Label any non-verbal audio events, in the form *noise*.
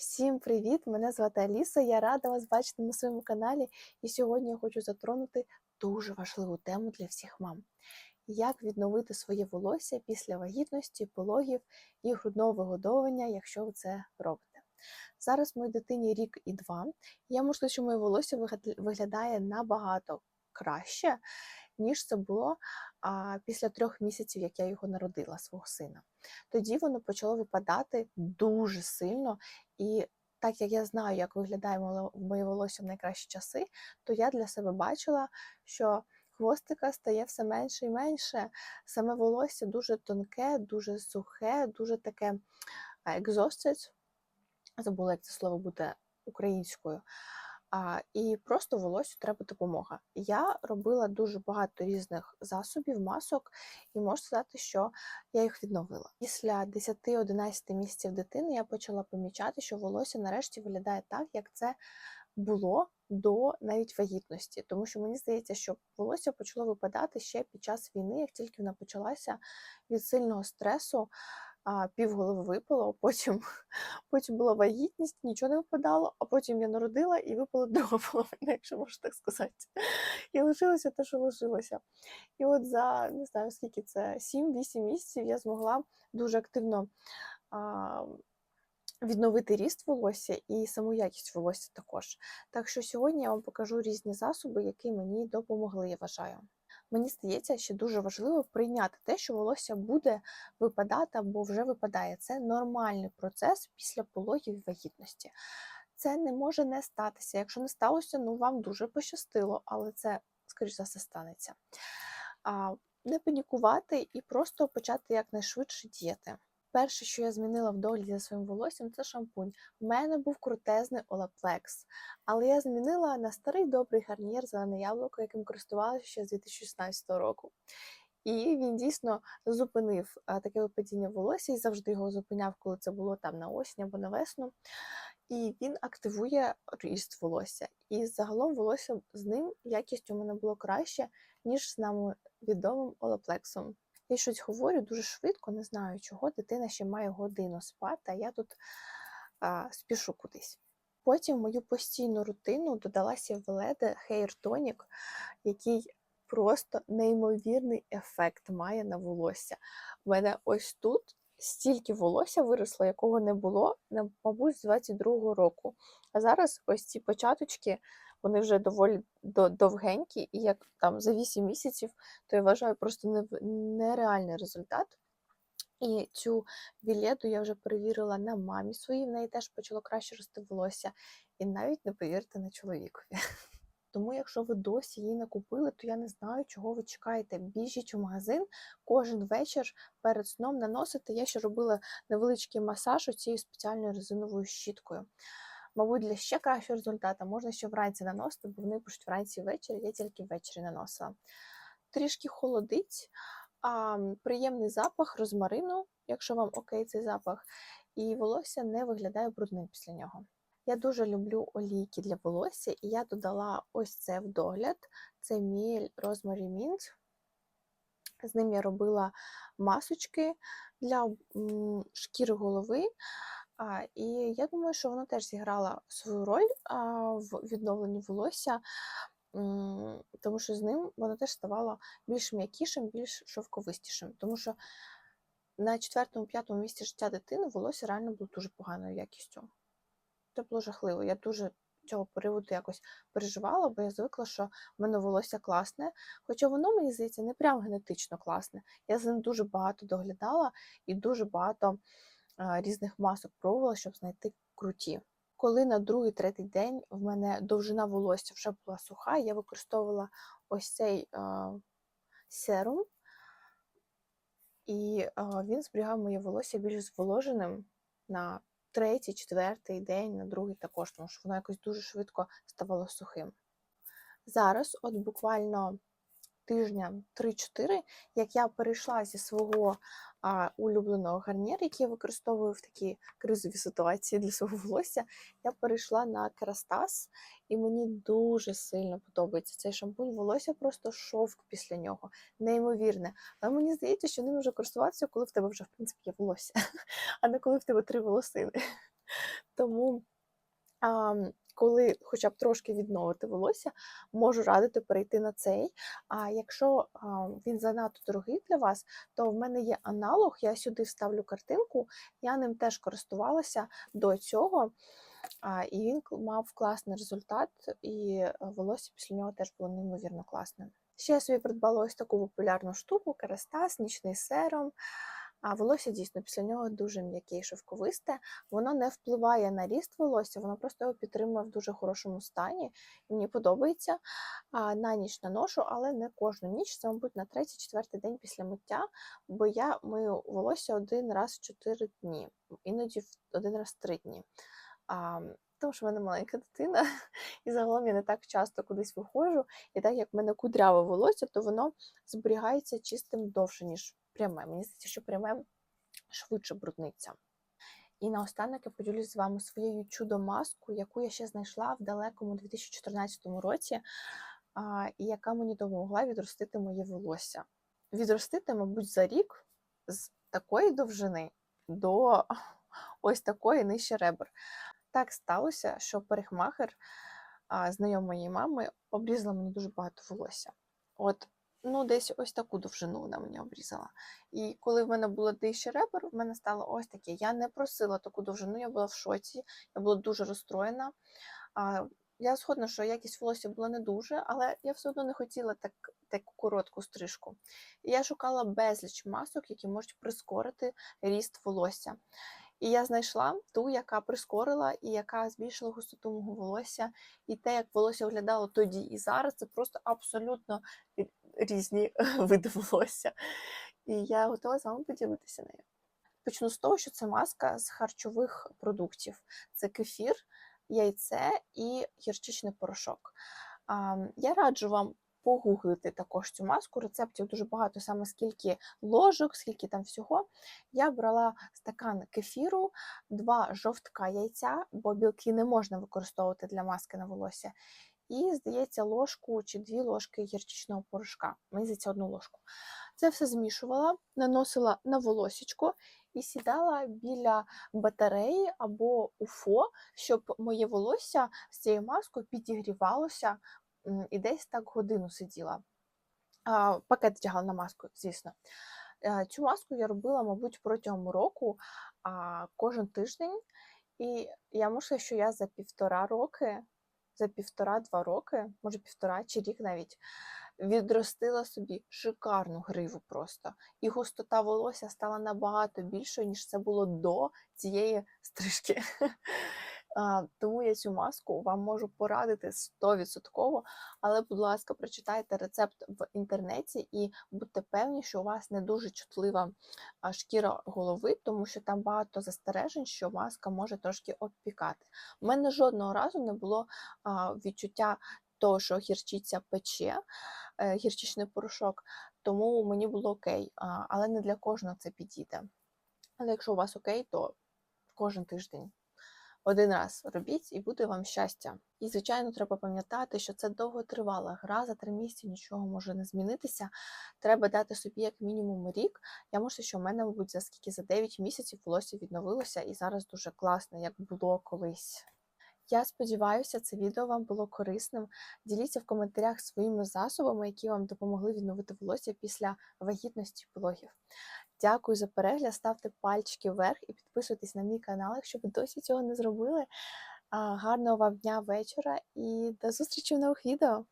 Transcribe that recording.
Всім привіт! Мене звати Аліса. Я рада вас бачити на своєму каналі. І сьогодні я хочу затронути дуже важливу тему для всіх мам: як відновити своє волосся після вагітності, пологів і грудного вигодовування, якщо ви це робите. Зараз моїй дитині рік і два. Я можу що моє волосся виглядає набагато краще, ніж це було а, після трьох місяців, як я його народила, свого сина. Тоді воно почало випадати дуже сильно, і так як я знаю, як виглядає моє волосся в найкращі часи, то я для себе бачила, що хвостика стає все менше і менше. Саме волосся дуже тонке, дуже сухе, дуже таке exhausted. Забула, як це слово буде українською. А, і просто волосю треба допомога. Я робила дуже багато різних засобів, масок, і можу сказати, що я їх відновила. Після 10-11 місяців дитини я почала помічати, що волосся нарешті виглядає так, як це було до навіть вагітності. Тому що мені здається, що волосся почало випадати ще під час війни, як тільки вона почалася від сильного стресу. А, півголови випало, потім, *laughs* потім була вагітність, нічого не випадало, а потім я народила і випала *laughs* друга половина, якщо можна так сказати. І лишилося те, що лишилося. І от за не знаю скільки це 7-8 місяців я змогла дуже активно а, відновити ріст волосся і саму якість волосся також. Так що сьогодні я вам покажу різні засоби, які мені допомогли, я вважаю. Мені здається, що дуже важливо прийняти те, що волосся буде випадати або вже випадає. Це нормальний процес після пологів вагітності. Це не може не статися. Якщо не сталося, ну вам дуже пощастило, але це, скоріш за все, станеться. Не панікувати і просто почати якнайшвидше діяти. Перше, що я змінила в догляді за своїм волоссям, це шампунь. У мене був крутезний Olaplex, але я змінила на старий добрий гарнір зелене яблуко, яким користувалася ще з 2016 року. І він дійсно зупинив таке випадіння волосся і завжди його зупиняв, коли це було там на осінь або на весну. І він активує ріст волосся. І загалом волосся з ним якість у мене було краще, ніж з нам відомим Олаплексом. Я щось говорю дуже швидко, не знаю чого. Дитина ще має годину спати, а я тут а, спішу кудись. Потім в мою постійну рутину додалася Веледе Hair Tonic, який просто неймовірний ефект має на волосся. У мене ось тут стільки волосся виросло, якого не було, мабуть, з 22-го року. А зараз ось ці початочки, вони вже доволі довгенькі, і як там за 8 місяців, то я вважаю просто нереальний результат. І цю віледу я вже перевірила на мамі своїй, в неї теж почало краще рости волосся. І навіть не повірте на чоловікові. *laughs* Тому, якщо ви досі її не купили, то я не знаю, чого ви чекаєте. Біжіть у магазин кожен вечір перед сном наносите. Я ще робила невеличкий масаж у цією спеціальною резиновою щіткою. Мабуть, для ще кращого результату можна ще вранці наносити, бо вони пишуть вранці ввечері, я тільки ввечері наносила. Трішки холодить, а, приємний запах розмарину, якщо вам окей цей запах, і волосся не виглядає брудним після нього. Я дуже люблю олійки для волосся, і я додала ось це в догляд. Це міль Rosemary Mint. З ним я робила масочки для шкіри голови. А, і я думаю, що вона теж зіграла свою роль а, в відновленні волосся, тому що з ним воно теж ставало більш м'якішим, більш шовковистішим. Тому що на четвертому-п'ятому місці життя дитини волосся реально було дуже поганою якістю. Це було жахливо. Я дуже цього приводу якось переживала, бо я звикла, що в мене волосся класне. Хоча воно, мені здається, не прям генетично класне. Я за ним дуже багато доглядала і дуже багато різних масок пробувала, щоб знайти круті. Коли на другий третій день в мене довжина волосся вже була суха, я використовувала ось цей а, серум, і а, він зберігав моє волосся більш зволоженим на третій, четвертий день, на другий також, тому що воно якось дуже швидко ставало сухим. Зараз, от буквально тижня 3-4, як я перейшла зі свого а, улюбленого гарніру, який я використовую в такі кризові ситуації для свого волосся, я перейшла на Керастас, і мені дуже сильно подобається цей шампунь. Волосся просто шовк після нього, неймовірне. Але мені здається, що ним вже користуватися, коли в тебе вже в принципі є волосся, *laughs* а не коли в тебе три волосини. Тому, а, коли хоча б трошки відновити волосся, можу радити перейти на цей. А якщо він занадто дорогий для вас, то в мене є аналог, я сюди вставлю картинку, я ним теж користувалася до цього. І він мав класний результат, і е, волосся після нього теж було неймовірно класним. Ще я собі придбала ось таку популярну штуку керастас, нічний серум. А волосся дійсно після нього дуже м'яке і шовковисте. Воно не впливає на ріст волосся, воно просто його підтримує в дуже хорошому стані. І мені подобається а, на ніч наношу, але не кожну ніч. Це, мабуть, на третій-четвертий день після миття, бо я мию волосся один раз в 4 дні, іноді один раз в 3 дні. А, тому що в мене маленька дитина, *laughs* і загалом я не так часто кудись виходжу. І так як в мене кудряве волосся, то воно зберігається чистим довше, ніж пряме. Мені здається, що пряме швидше брудниться. І наостанок я поділюсь з вами своєю чудо-маскою, яку я ще знайшла в далекому 2014 році, і яка мені допомогла відростити моє волосся. Відростити, мабуть, за рік з такої довжини до ось такої нижче ребер. Так сталося, що знайома моєї мами, обрізала мені дуже багато волосся. От, ну, десь ось таку довжину вона мені обрізала. І коли в мене було нижче ребер, в мене стало ось таке. Я не просила таку довжину, я була в шоці, я була дуже розстроєна. А, я згодна, що якість волосся була не дуже, але я все одно не хотіла так, таку коротку стрижку. Я шукала безліч масок, які можуть прискорити ріст волосся. І я знайшла ту, яка прискорила і яка збільшила густоту мого волосся. І те, як волосся виглядало тоді і зараз, це просто абсолютно різні *laughs* види. І я готова з вами поділитися нею. Почну з того, що це маска з харчових продуктів: це кефір, яйце і гірчичний порошок. Я раджу вам погуглити також цю маску. Рецептів дуже багато, саме скільки ложок, скільки там всього. Я брала стакан кефіру, два жовтка яйця, бо білки не можна використовувати для маски на волосся. І, здається, ложку чи дві ложки гірчичного порошка. Мені здається, одну ложку. Це все змішувала, наносила на волосічко і сідала біля батареї або уфо, щоб моє волосся з цією маскою підігрівалося і десь так годину сиділа. Пакет вдягала на маску, звісно. Е, Цю маску я робила, мабуть, протягом року, кожен тиждень. І я можу що я за півтора роки, за півтора-два роки, може півтора чи рік навіть, відростила собі шикарну гриву просто. І густота волосся стала набагато більшою, ніж це було до цієї стрижки. *laughs* Тому я цю маску вам можу порадити 100%, але, будь ласка, прочитайте рецепт в інтернеті і будьте певні, що у вас не дуже чутлива шкіра голови, тому що там багато застережень, що маска може трошки обпікати. У мене жодного разу не було відчуття того, що гірчиця пече, е, гірчичний порошок, тому мені було окей, але не для кожного це підійде. Але якщо у вас окей, то кожен тиждень один раз робіть і буде вам щастя. І, звичайно, треба пам'ятати, що це довготривала гра, за три місяці нічого може не змінитися. Треба дати собі як мінімум рік. Я можу, що в мене, мабуть, за скільки за 9 місяців волосся відновилося і зараз дуже класно, як було колись. Я сподіваюся, це відео вам було корисним. Діліться в коментарях своїми засобами, які вам допомогли відновити волосся після вагітності пологів. Дякую за перегляд, ставте пальчики вверх і підписуйтесь на мій канал, якщо ви досі цього не зробили. Гарного вам дня, вечора і до зустрічі в нових відео!